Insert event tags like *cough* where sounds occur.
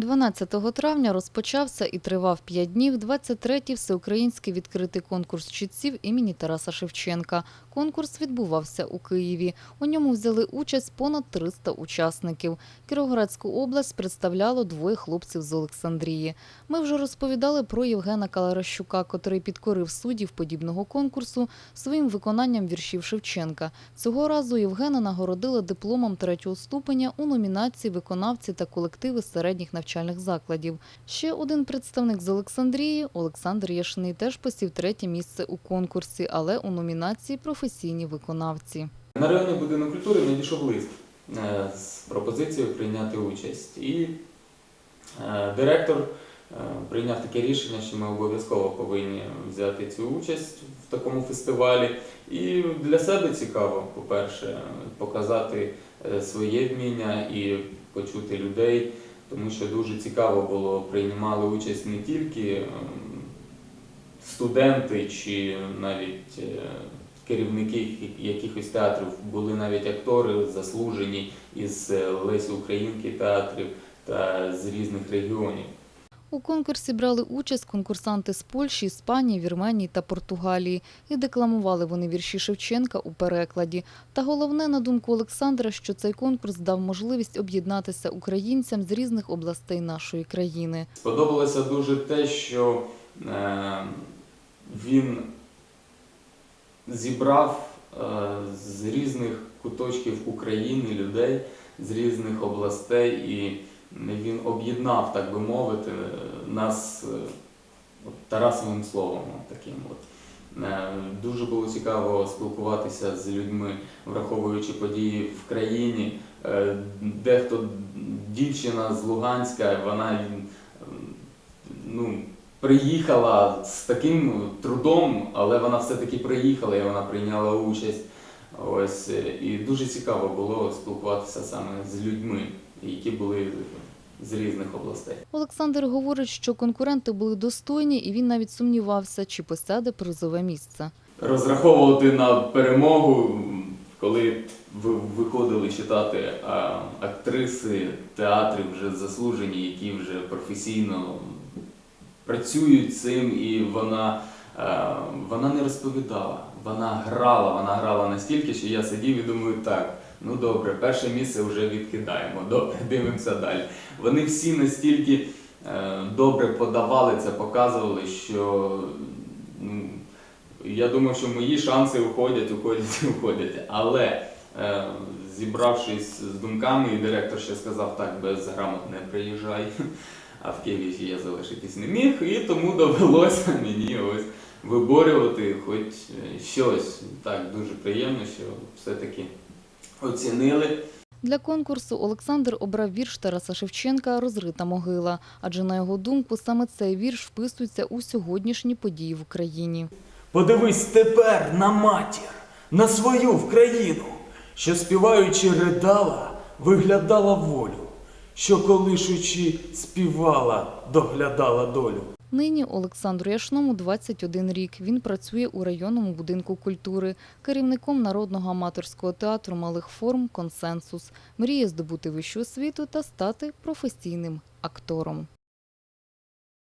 12 травня розпочався і тривав 5 днів 23-й всеукраїнський відкритий конкурс чітців імені Тараса Шевченка. Конкурс відбувався у Києві. У ньому взяли участь понад 300 учасників. Кіровоградську область представляло двоє хлопців з Олександрії. Ми вже розповідали про Євгена Каларащука, котрий підкорив суддів подібного конкурсу своїм виконанням віршів Шевченка. Цього разу Євгена нагородили дипломом третього ступеня у номінації виконавці та колективи середніх навчальних закладів. Ще один представник з Олександрії Олександр Яшний теж посів третє місце у конкурсі, але у номінації професійні виконавці. На районний будинок культури надійшов лист е, з пропозицією прийняти участь. І е, директор е, прийняв таке рішення, що ми обов'язково повинні взяти цю участь в такому фестивалі. І для себе цікаво, по-перше, показати своє вміння і почути людей, тому що дуже цікаво було, приймали участь не тільки ем, студенти чи навіть е, керівники якихось театрів, були навіть актори заслужені із е, Лесі Українки театрів та з різних регіонів. У конкурсі брали участь конкурсанти з Польщі, Іспанії, Вірменії та Португалії. І декламували вони вірші Шевченка у перекладі. Та головне, на думку Олександра, що цей конкурс дав можливість об'єднатися українцям з різних областей нашої країни. Сподобалося дуже те, що е, він зібрав е, з різних куточків України людей, з різних областей, і він об'єднав, так би мовити, нас е, от, Тарасовим словом таким. От. Е, Дуже було цікаво спілкуватися з людьми, враховуючи події в країні. Е, Дехто дівчина з Луганська, вона ну, приїхала з таким трудом, але вона все-таки приїхала і вона прийняла участь. Ось і дуже цікаво було спілкуватися саме з людьми, які були з різних областей. Олександр говорить, що конкуренти були достойні, і він навіть сумнівався, чи посяде призове місце. Розраховувати на перемогу, коли ви виходили читати актриси театрів вже заслужені, які вже професійно працюють цим, і вона, вона не розповідала, вона грала, вона грала настільки, що я сидів і думаю, так. Ну добре, перше місце вже відкидаємо. Добре, дивимося далі. Вони всі настільки е, добре подавали це, показували, що ну, я думав, що мої шанси уходять, уходять, *laughs* уходять. Але е, зібравшись з думками, і директор ще сказав, так, без грамот не приїжджай. *laughs* А в Києві я залишитись не міг, і тому довелося *laughs* мені ось виборювати хоч е, щось. Так, дуже приємно, що все-таки оцінили. Для конкурсу Олександр обрав вірш Тараса Шевченка Розрита могила, адже на його думку саме цей вірш вписується у сьогоднішні події в Україні. Подивись тепер на матір, на свою в країну, що співаючи ридала, виглядала волю, що колишучи співала, доглядала долю. Нині Олександру Яшному 21 рік. Він працює у районному будинку культури, керівником народного аматорського театру малих форм Консенсус. Мріє здобути вищу освіту та стати професійним актором.